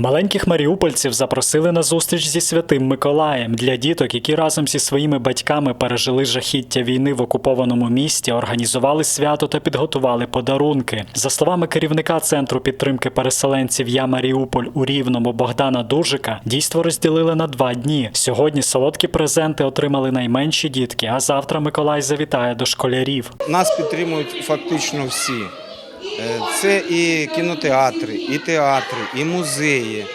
Маленьких маріупольців запросили на зустріч зі святим Миколаєм для діток, які разом зі своїми батьками пережили жахіття війни в окупованому місті, організували свято та підготували подарунки. За словами керівника центру підтримки переселенців Я Маріуполь у Рівному Богдана Дужика, дійство розділили на два дні. Сьогодні солодкі презенти отримали найменші дітки, а завтра Миколай завітає до школярів. Нас підтримують фактично всі. Е, Це і кінотеатри, і театри, і музеї.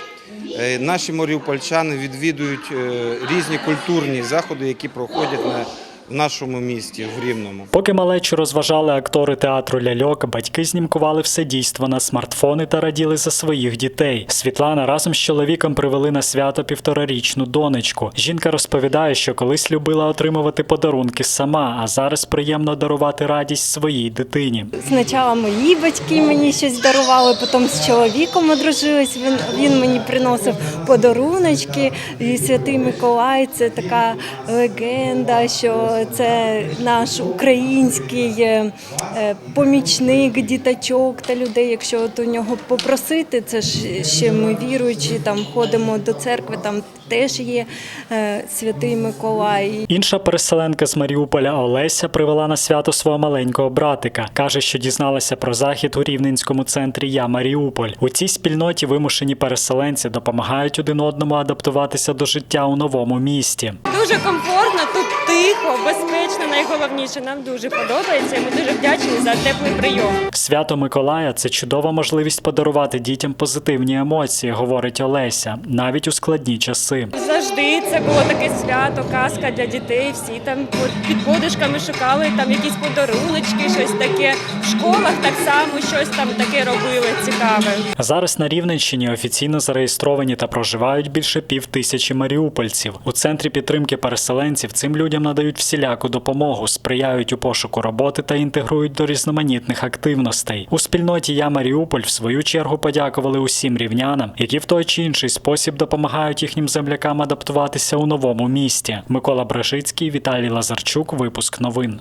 Е, Наші маріупольчани відвідують е, різні культурні заходи, які проходять на, в нашому місті, в Рівному. Поки малечу розважали актори театру ляльок, батьки знімкували все дійство на смартфони та раділи за своїх дітей. Світлана разом з чоловіком привели на свято півторарічну донечку. Жінка розповідає, що колись любила отримувати подарунки сама, а зараз приємно дарувати радість своїй дитині. Спочатку мої батьки мені щось дарували, потім з чоловіком одружились. Він, він мені приносив подаруночки. І Святий Миколай це така легенда, що це наш український е, е, помічник діточок та людей. Якщо от у нього попросити, це ж ще ми віруючі, там ходимо до церкви, там теж є е, Святий Миколай. Інша переселенка з Маріуполя Олеся привела на свято свого маленького братика. каже, що дізналася про захід у рівненському центрі Я Маріуполь. У цій спільноті вимушені переселенці допомагають один одному адаптуватися до життя у новому місті. Дуже комфортно, тут тихо, безпечно. Найголовніше нам дуже подобається. і Ми дуже вдячні за теплий прийом. Свято Миколая це чудова можливість подарувати дітям позитивні емоції, говорить Олеся, навіть у складні часи. Завжди це було таке свято, казка для дітей. Всі там під подушками шукали там якісь подаруночки, щось таке. В школах так само щось там таке робили цікаве. Зараз на Рівненщині офіційно зареєстровані та проживають більше пів тисячі маріупольців. У центрі підтримки переселенців цим людям надають всіляку допомогу, сприяють у пошуку роботи та інтегрують до різноманітних активностей. У спільноті Я Маріуполь в свою чергу подякували усім рівнянам, які в той чи інший спосіб допомагають їхнім землякам адаптуватися у новому місті. Микола Брашицький, Віталій Лазарчук. Випуск новин.